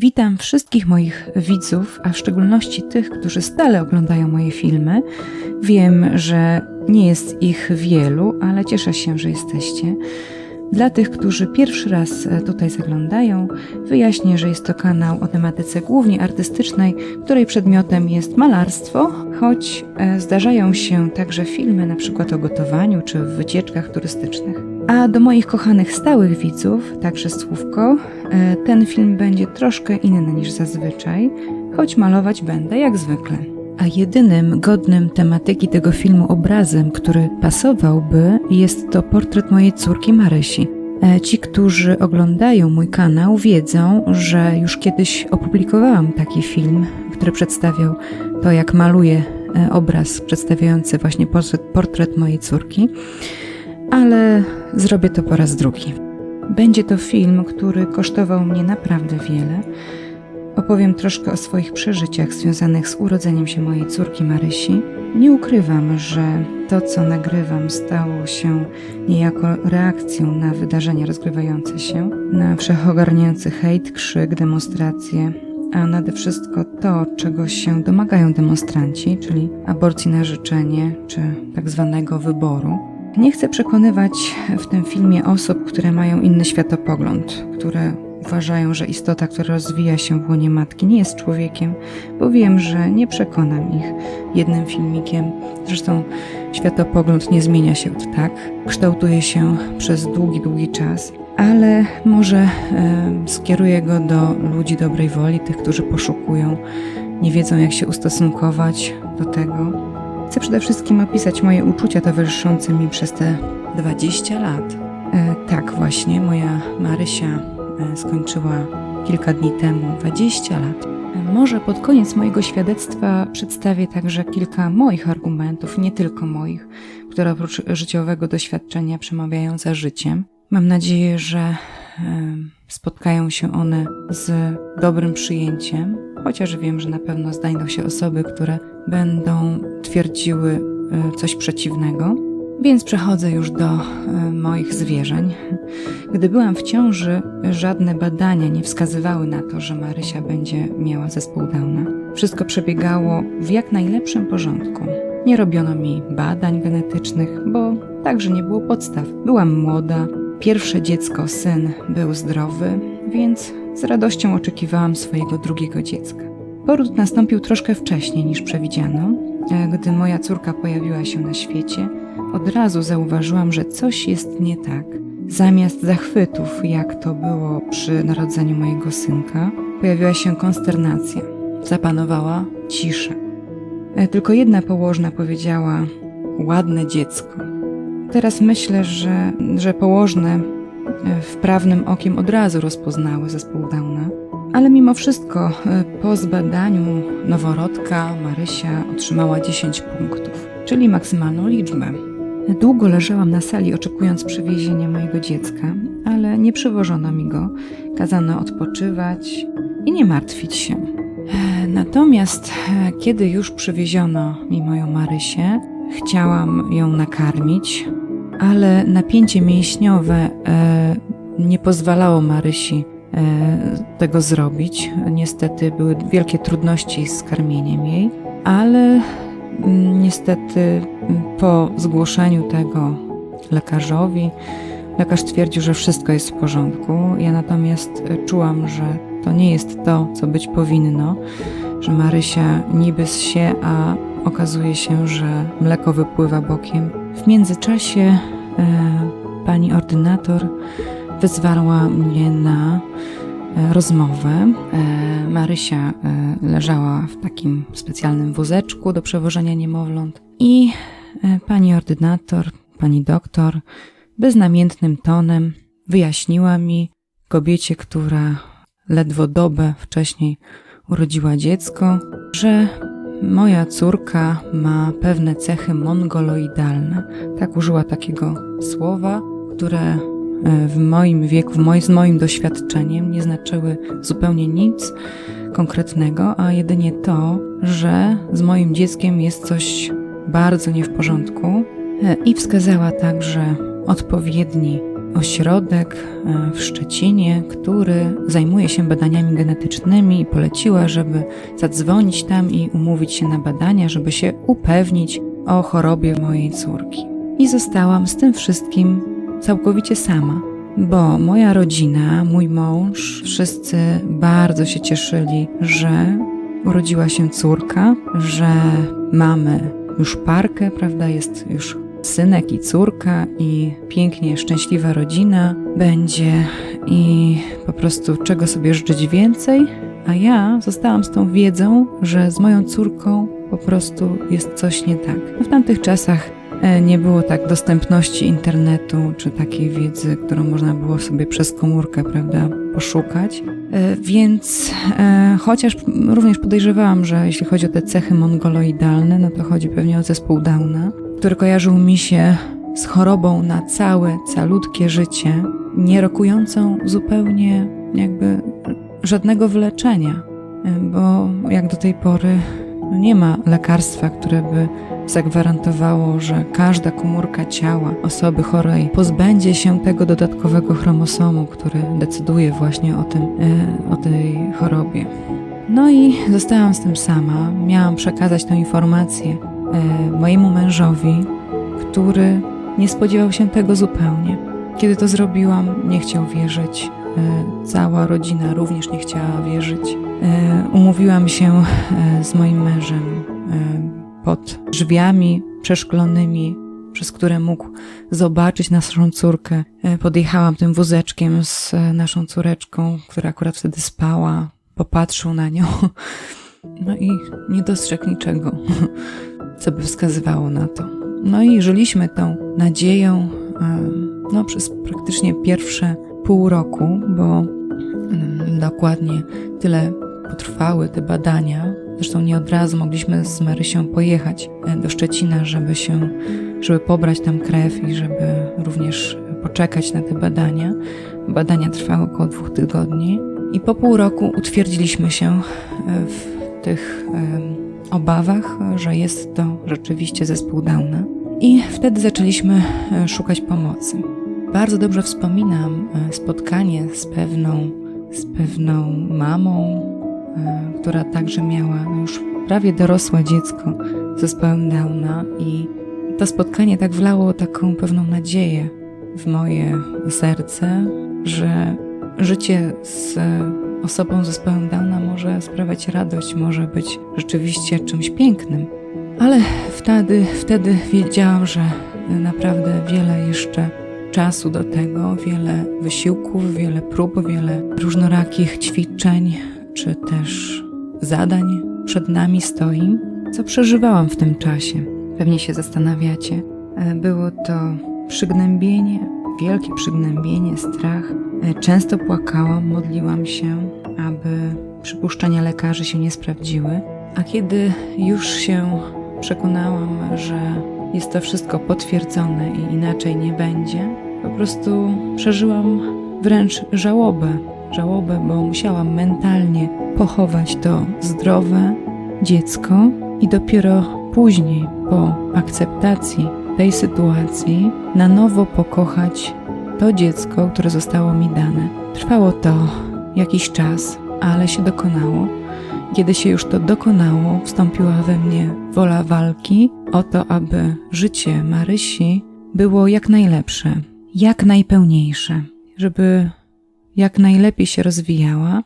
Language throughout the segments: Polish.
Witam wszystkich moich widzów, a w szczególności tych, którzy stale oglądają moje filmy. Wiem, że nie jest ich wielu, ale cieszę się, że jesteście. Dla tych, którzy pierwszy raz tutaj zaglądają, wyjaśnię, że jest to kanał o tematyce głównie artystycznej, której przedmiotem jest malarstwo, choć e, zdarzają się także filmy na przykład o gotowaniu czy wycieczkach turystycznych. A do moich kochanych stałych widzów, także słówko, e, ten film będzie troszkę inny niż zazwyczaj, choć malować będę jak zwykle. A jedynym godnym tematyki tego filmu obrazem, który pasowałby, jest to portret mojej córki Marysi. E, ci, którzy oglądają mój kanał, wiedzą, że już kiedyś opublikowałam taki film, który przedstawiał to, jak maluję e, obraz przedstawiający właśnie portret, portret mojej córki, ale zrobię to po raz drugi. Będzie to film, który kosztował mnie naprawdę wiele Opowiem troszkę o swoich przeżyciach związanych z urodzeniem się mojej córki Marysi. Nie ukrywam, że to, co nagrywam, stało się niejako reakcją na wydarzenia rozgrywające się, na wszechogarniający hejt, krzyk, demonstracje, a nade wszystko to, czego się domagają demonstranci, czyli aborcji na życzenie czy tak zwanego wyboru. Nie chcę przekonywać w tym filmie osób, które mają inny światopogląd, które uważają, że istota, która rozwija się w łonie matki, nie jest człowiekiem, bo wiem, że nie przekonam ich jednym filmikiem. Zresztą światopogląd nie zmienia się od tak, kształtuje się przez długi, długi czas, ale może skieruję go do ludzi dobrej woli, tych, którzy poszukują, nie wiedzą, jak się ustosunkować do tego. Chcę przede wszystkim opisać moje uczucia towarzyszące mi przez te 20 lat. E, tak, właśnie, moja Marysia E, skończyła kilka dni temu 20 lat. E, może pod koniec mojego świadectwa przedstawię także kilka moich argumentów, nie tylko moich, które oprócz życiowego doświadczenia przemawiają za życiem. Mam nadzieję, że e, spotkają się one z dobrym przyjęciem, chociaż wiem, że na pewno znajdą się osoby, które będą twierdziły coś przeciwnego. Więc przechodzę już do e, moich zwierzeń. Gdy byłam w ciąży, żadne badania nie wskazywały na to, że Marysia będzie miała zespół Downa. Wszystko przebiegało w jak najlepszym porządku. Nie robiono mi badań genetycznych, bo także nie było podstaw. Byłam młoda, pierwsze dziecko, syn, był zdrowy, więc z radością oczekiwałam swojego drugiego dziecka. Poród nastąpił troszkę wcześniej niż przewidziano. E, gdy moja córka pojawiła się na świecie, od razu zauważyłam, że coś jest nie tak. Zamiast zachwytów, jak to było przy narodzeniu mojego synka, pojawiła się konsternacja. Zapanowała cisza. E, tylko jedna położna powiedziała: Ładne dziecko. Teraz myślę, że, że położne e, wprawnym okiem od razu rozpoznały zespół Downa. Ale mimo wszystko, e, po zbadaniu noworodka Marysia otrzymała 10 punktów, czyli maksymalną liczbę. Długo leżałam na sali, oczekując przywiezienia mojego dziecka, ale nie przywożono mi go. Kazano odpoczywać i nie martwić się. Natomiast, kiedy już przywieziono mi moją Marysię, chciałam ją nakarmić, ale napięcie mięśniowe e, nie pozwalało Marysi e, tego zrobić. Niestety były wielkie trudności z karmieniem jej, ale Niestety po zgłoszeniu tego lekarzowi, lekarz twierdził, że wszystko jest w porządku. Ja natomiast czułam, że to nie jest to, co być powinno, że Marysia niby się, a okazuje się, że mleko wypływa bokiem. W międzyczasie e, pani ordynator wyzwała mnie na E, rozmowę. E, Marysia e, leżała w takim specjalnym wózeczku do przewożenia niemowląt i pani ordynator, pani doktor, beznamiętnym tonem wyjaśniła mi, kobiecie, która ledwo dobę wcześniej urodziła dziecko, że moja córka ma pewne cechy mongoloidalne. Tak użyła takiego słowa, które w moim wieku, w moj, z moim doświadczeniem nie znaczyły zupełnie nic konkretnego, a jedynie to, że z moim dzieckiem jest coś bardzo nie w porządku e, i wskazała także odpowiedni ośrodek e, w Szczecinie, który zajmuje się badaniami genetycznymi i poleciła, żeby zadzwonić tam i umówić się na badania, żeby się upewnić o chorobie mojej córki. I zostałam z tym wszystkim całkowicie sama, bo moja rodzina, mój mąż, wszyscy bardzo się cieszyli, że urodziła się córka, że mamy już parkę, prawda, jest już synek i córka i pięknie szczęśliwa rodzina będzie i po prostu czego sobie życzyć więcej, a ja zostałam z tą wiedzą, że z moją córką po prostu jest coś nie tak. W tamtych czasach nie było tak dostępności internetu czy takiej wiedzy, którą można było sobie przez komórkę, prawda, poszukać. E, więc e, chociaż również podejrzewałam, że jeśli chodzi o te cechy mongoloidalne, no to chodzi pewnie o zespół Downa, który kojarzył mi się z chorobą na całe, calutkie życie, nie rokującą zupełnie jakby żadnego wyleczenia, bo jak do tej pory no nie ma lekarstwa, które by zagwarantowało, że każda komórka ciała osoby chorej pozbędzie się tego dodatkowego chromosomu, który decyduje właśnie o, tym, e, o tej chorobie. No i zostałam z tym sama. Miałam przekazać tę informację e, mojemu mężowi, który nie spodziewał się tego zupełnie. Kiedy to zrobiłam, nie chciał wierzyć. E, cała rodzina również nie chciała wierzyć. Umówiłam się z moim mężem pod drzwiami przeszklonymi, przez które mógł zobaczyć naszą córkę. E, podjechałam tym wózeczkiem z e, naszą córeczką, która akurat wtedy spała. Popatrzył na nią, no i nie dostrzegł niczego, co by wskazywało na to. No i żyliśmy tą nadzieją no, przez praktycznie pierwsze pół roku, bo dokładnie tyle potrwały te badania, Zresztą nie od razu mogliśmy z Marysią pojechać e, do Szczecina, żeby się, żeby pobrać tam krew i żeby również poczekać na te badania. Badania trwały około dwóch tygodni i po pół roku utwierdziliśmy się e, w tych obawach, że jest to rzeczywiście zespół Downa. I wtedy zaczęliśmy e, szukać pomocy. Bardzo dobrze wspominam spotkanie z pewną, z pewną mamą, E, która także miała już prawie dorosłe dziecko z zespołem Downa i to spotkanie tak wlało taką pewną nadzieję w moje serce, że życie z osobą z zespołem Downa może sprawiać radość, może być rzeczywiście czymś pięknym. Ale wtedy, wtedy wiedziałam, że naprawdę wiele jeszcze czasu do tego, wiele wysiłków, wiele prób, wiele różnorakich ćwiczeń, czy też zadań przed nami stoi, co przeżywałam w tym czasie. Pewnie się zastanawiacie. E, było to przygnębienie, wielkie przygnębienie, strach. E, często płakałam, modliłam się, aby przypuszczenia lekarzy się nie sprawdziły. A kiedy już się przekonałam, że jest to wszystko potwierdzone i inaczej nie będzie, po prostu przeżyłam wręcz żałobę żałobę, bo musiałam mentalnie pochować to zdrowe dziecko i dopiero później, po akceptacji tej sytuacji, na nowo pokochać to dziecko, które zostało mi dane. Trwało to jakiś czas, ale się dokonało. Kiedy się już to dokonało, wstąpiła we mnie wola walki o to, aby życie Marysi było jak najlepsze, jak najpełniejsze, żeby jak najlepiej się rozwijała,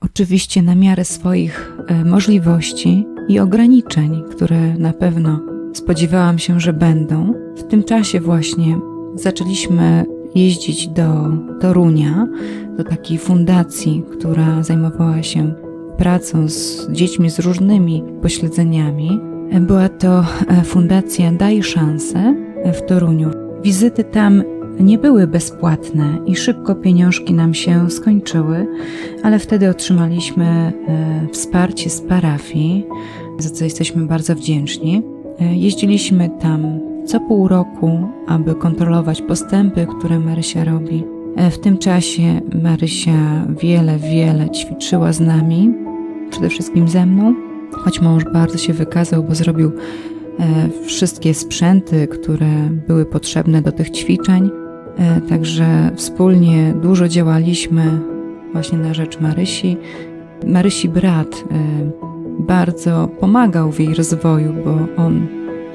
oczywiście na miarę swoich e, możliwości i ograniczeń, które na pewno spodziewałam się, że będą. W tym czasie właśnie zaczęliśmy jeździć do Torunia, do takiej fundacji, która zajmowała się pracą z dziećmi z różnymi pośledzeniami. Była to e, fundacja Daj Szansę w Toruniu. Wizyty tam nie były bezpłatne i szybko pieniążki nam się skończyły, ale wtedy otrzymaliśmy e, wsparcie z parafii, za co jesteśmy bardzo wdzięczni. E, jeździliśmy tam co pół roku, aby kontrolować postępy, które Marysia robi. E, w tym czasie Marysia wiele, wiele ćwiczyła z nami, przede wszystkim ze mną, choć mąż bardzo się wykazał, bo zrobił wszystkie sprzęty, które były potrzebne do tych ćwiczeń. E, także wspólnie dużo działaliśmy właśnie na rzecz Marysi. Marysi brat e, bardzo pomagał w jej rozwoju, bo on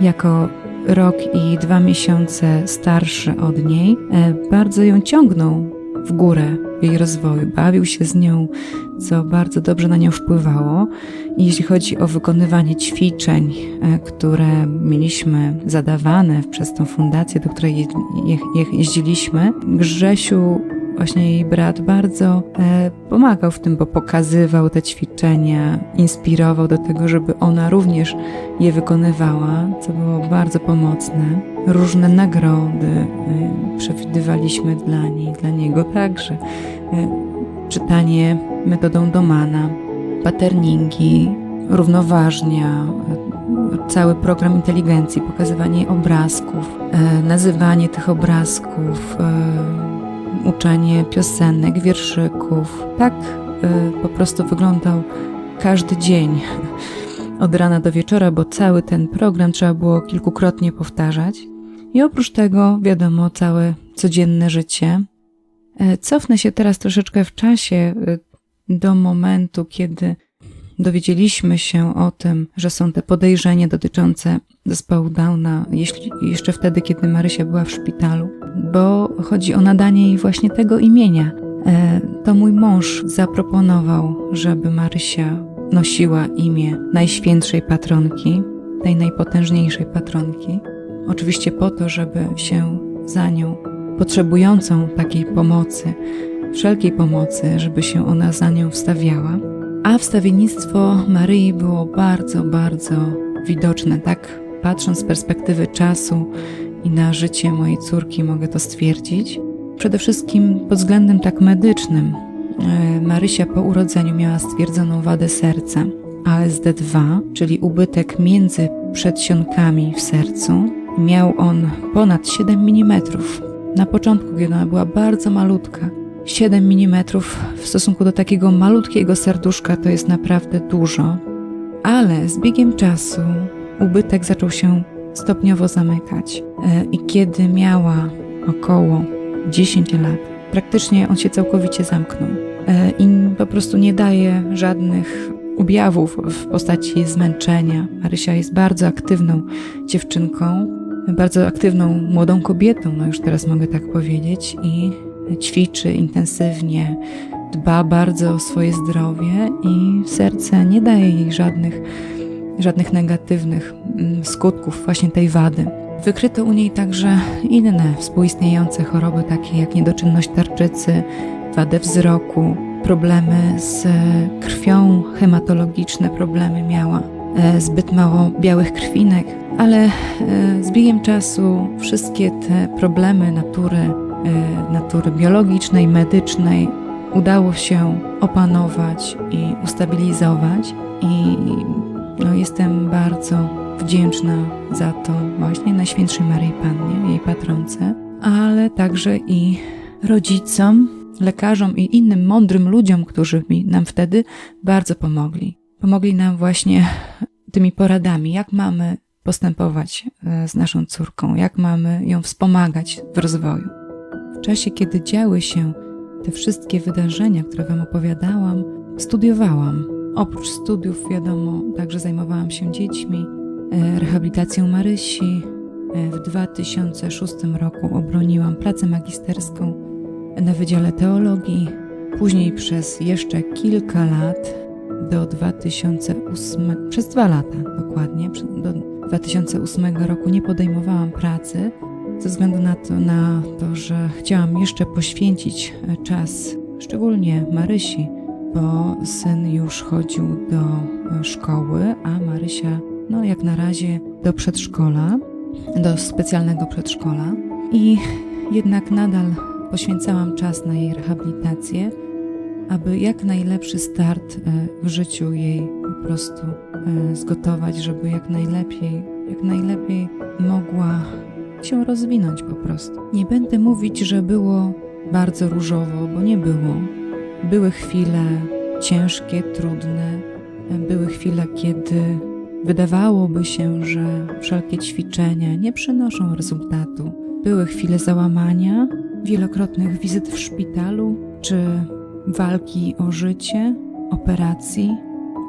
jako rok i dwa miesiące starszy od niej e, bardzo ją ciągnął w górę jej rozwoju, bawił się z nią, co bardzo dobrze na nią wpływało. I jeśli chodzi o wykonywanie ćwiczeń, e, które mieliśmy zadawane przez tą fundację, do której je, je, jeździliśmy, Grzesiu właśnie jej brat bardzo e, pomagał w tym, bo pokazywał te ćwiczenia, inspirował do tego, żeby ona również je wykonywała, co było bardzo pomocne. Różne nagrody e, przewidywaliśmy dla niej, dla niego także. E, czytanie metodą Domana, paterningi, równoważnia, cały program inteligencji, pokazywanie obrazków, nazywanie tych obrazków, uczenie piosenek, wierszyków. Tak y, po prostu wyglądał każdy dzień od rana do wieczora, bo cały ten program trzeba było kilkukrotnie powtarzać. I oprócz tego, wiadomo, całe codzienne życie. E, cofnę się teraz troszeczkę w czasie y, do momentu, kiedy dowiedzieliśmy się o tym, że są te podejrzenia dotyczące zespołu Downa, jeśli, jeszcze wtedy, kiedy Marysia była w szpitalu, bo chodzi o nadanie jej właśnie tego imienia. E, to mój mąż zaproponował, żeby Marysia nosiła imię Najświętszej Patronki, tej najpotężniejszej patronki. Oczywiście po to, żeby się za nią, potrzebującą takiej pomocy, wszelkiej pomocy, żeby się ona za nią wstawiała. A wstawiennictwo Maryi było bardzo, bardzo widoczne, tak patrząc z perspektywy czasu i na życie mojej córki mogę to stwierdzić. Przede wszystkim pod względem tak medycznym. E, Marysia po urodzeniu miała stwierdzoną wadę serca ASD2, czyli ubytek między przedsionkami w sercu. Miał on ponad 7 mm. Na początku, kiedy ona była bardzo malutka, 7 mm w stosunku do takiego malutkiego serduszka to jest naprawdę dużo, ale z biegiem czasu ubytek zaczął się stopniowo zamykać e, i kiedy miała około 10 lat, praktycznie on się całkowicie zamknął e, i po prostu nie daje żadnych objawów w postaci zmęczenia. Marysia jest bardzo aktywną dziewczynką, bardzo aktywną młodą kobietą, no już teraz mogę tak powiedzieć, i ćwiczy intensywnie, dba bardzo o swoje zdrowie i serce. Nie daje jej żadnych, żadnych negatywnych mm, skutków właśnie tej wady. Wykryto u niej także inne współistniejące choroby, takie jak niedoczynność tarczycy, wadę wzroku, problemy z krwią, hematologiczne problemy miała, e, zbyt mało białych krwinek, ale e, z biegiem czasu wszystkie te problemy natury Y, natury biologicznej, medycznej udało się opanować i ustabilizować i no, jestem bardzo wdzięczna za to właśnie Najświętszej Maryi Pannie, jej patronce, ale także i rodzicom, lekarzom i innym mądrym ludziom, którzy mi nam wtedy bardzo pomogli. Pomogli nam właśnie tymi poradami, jak mamy postępować y, z naszą córką, jak mamy ją wspomagać w rozwoju czasie, kiedy działy się te wszystkie wydarzenia, które Wam opowiadałam, studiowałam. Oprócz studiów, wiadomo, także zajmowałam się dziećmi, e, rehabilitacją Marysi. E, w 2006 roku obroniłam pracę magisterską na Wydziale Teologii. Później przez jeszcze kilka lat, do 2008, przez dwa lata dokładnie, do 2008 roku nie podejmowałam pracy, ze względu na to, na to, że chciałam jeszcze poświęcić e, czas, szczególnie Marysi, bo syn już chodził do e, szkoły, a Marysia, no jak na razie, do przedszkola, do specjalnego przedszkola. I jednak nadal poświęcałam czas na jej rehabilitację, aby jak najlepszy start e, w życiu jej po prostu zgotować, żeby jak najlepiej, jak najlepiej mogła się rozwinąć po prostu. Nie będę mówić, że było bardzo różowo, bo nie było. Były chwile ciężkie, trudne, były chwile, kiedy wydawałoby się, że wszelkie ćwiczenia nie przynoszą rezultatu. Były chwile załamania, wielokrotnych wizyt w szpitalu czy walki o życie, operacji,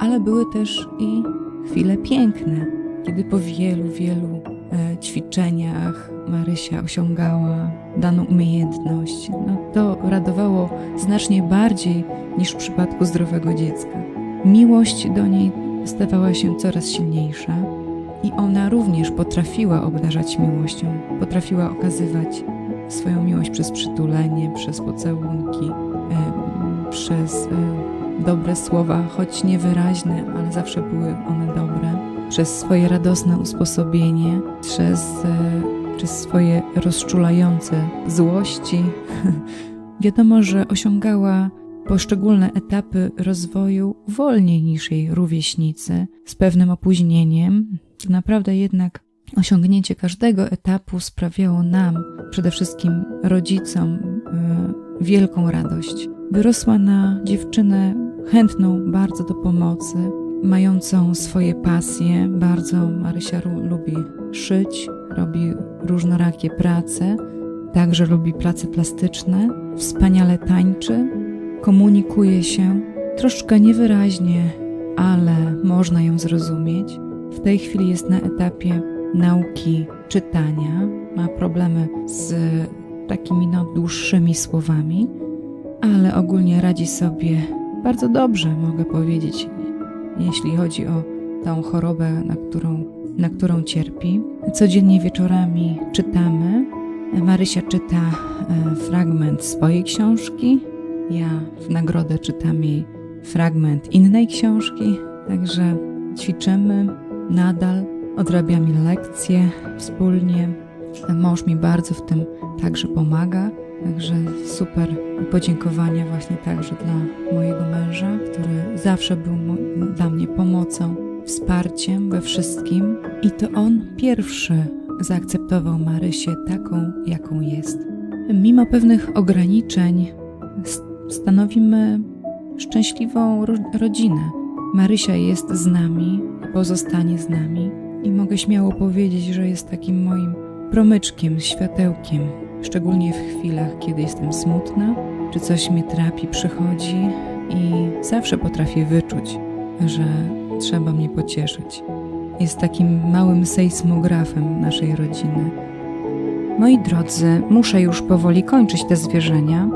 ale były też i chwile piękne, kiedy po wielu, wielu e, ćwiczeniach Marysia osiągała daną umiejętność. No, to radowało znacznie bardziej niż w przypadku zdrowego dziecka. Miłość do niej stawała się coraz silniejsza i ona również potrafiła obdarzać miłością, potrafiła okazywać swoją miłość przez przytulenie, przez pocałunki, e, przez e, dobre słowa, choć niewyraźne, ale zawsze były one dobre, przez swoje radosne usposobienie, przez, e, przez swoje rozczulające złości. Wiadomo, że osiągała poszczególne etapy rozwoju wolniej niż jej rówieśnicy, z pewnym opóźnieniem. Naprawdę jednak osiągnięcie każdego etapu sprawiało nam, przede wszystkim rodzicom, yy, wielką radość. Wyrosła na dziewczynę chętną bardzo do pomocy, mającą swoje pasje. Bardzo Marysia lubi szyć, robi różnorakie prace, także lubi prace plastyczne, wspaniale tańczy, komunikuje się troszkę niewyraźnie, ale można ją zrozumieć. W tej chwili jest na etapie nauki czytania, ma problemy z takimi no, dłuższymi słowami, ale ogólnie radzi sobie bardzo dobrze, mogę powiedzieć, jeśli chodzi o tą chorobę, na którą, na którą cierpi. Codziennie wieczorami czytamy. Marysia czyta e, fragment swojej książki, ja w nagrodę czytam jej fragment innej książki, także ćwiczymy nadal, odrabiamy lekcje wspólnie. Mąż mi bardzo w tym także pomaga, także super podziękowania właśnie także dla mojego męża, który zawsze był dla mnie pomocą, wsparciem we wszystkim i to on pierwszy zaakceptował Marysię taką, jaką jest. Mimo pewnych ograniczeń, stanowimy szczęśliwą ro rodzinę. Marysia jest z nami, pozostanie z nami i mogę śmiało powiedzieć, że jest takim moim promyczkiem, światełkiem, szczególnie w chwilach, kiedy jestem smutna, czy coś mnie trapi, przychodzi i zawsze potrafię wyczuć, że trzeba mnie pocieszyć. Jest takim małym sejsmografem naszej rodziny. Moi drodzy, muszę już powoli kończyć te zwierzenia.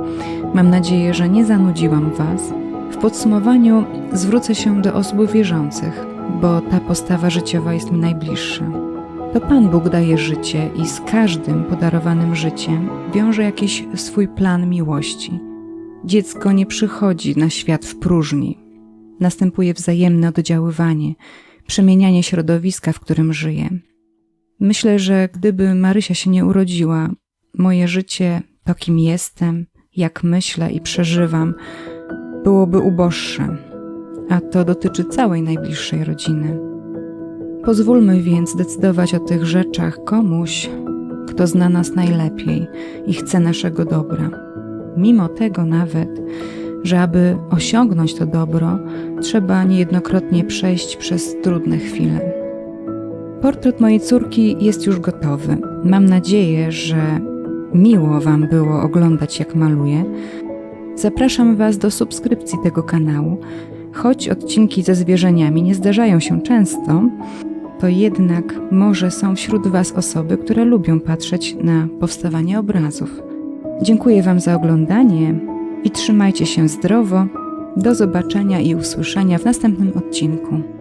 Mam nadzieję, że nie zanudziłam Was. W podsumowaniu zwrócę się do osób wierzących, bo ta postawa życiowa jest mi najbliższa. To Pan Bóg daje życie i z każdym podarowanym życiem wiąże jakiś swój plan miłości. Dziecko nie przychodzi na świat w próżni. Następuje wzajemne oddziaływanie, przemienianie środowiska, w którym żyje. Myślę, że gdyby Marysia się nie urodziła, moje życie, to kim jestem, jak myślę i przeżywam, byłoby uboższe, a to dotyczy całej najbliższej rodziny. Pozwólmy więc decydować o tych rzeczach komuś, kto zna nas najlepiej i chce naszego dobra. Mimo tego nawet, że aby osiągnąć to dobro, trzeba niejednokrotnie przejść przez trudne chwile. Portret mojej córki jest już gotowy. Mam nadzieję, że miło Wam było oglądać, jak maluję. Zapraszam Was do subskrypcji tego kanału. Choć odcinki ze zwierzeniami nie zdarzają się często, to jednak może są wśród Was osoby, które lubią patrzeć na powstawanie obrazów. Dziękuję Wam za oglądanie i trzymajcie się zdrowo. Do zobaczenia i usłyszenia w następnym odcinku.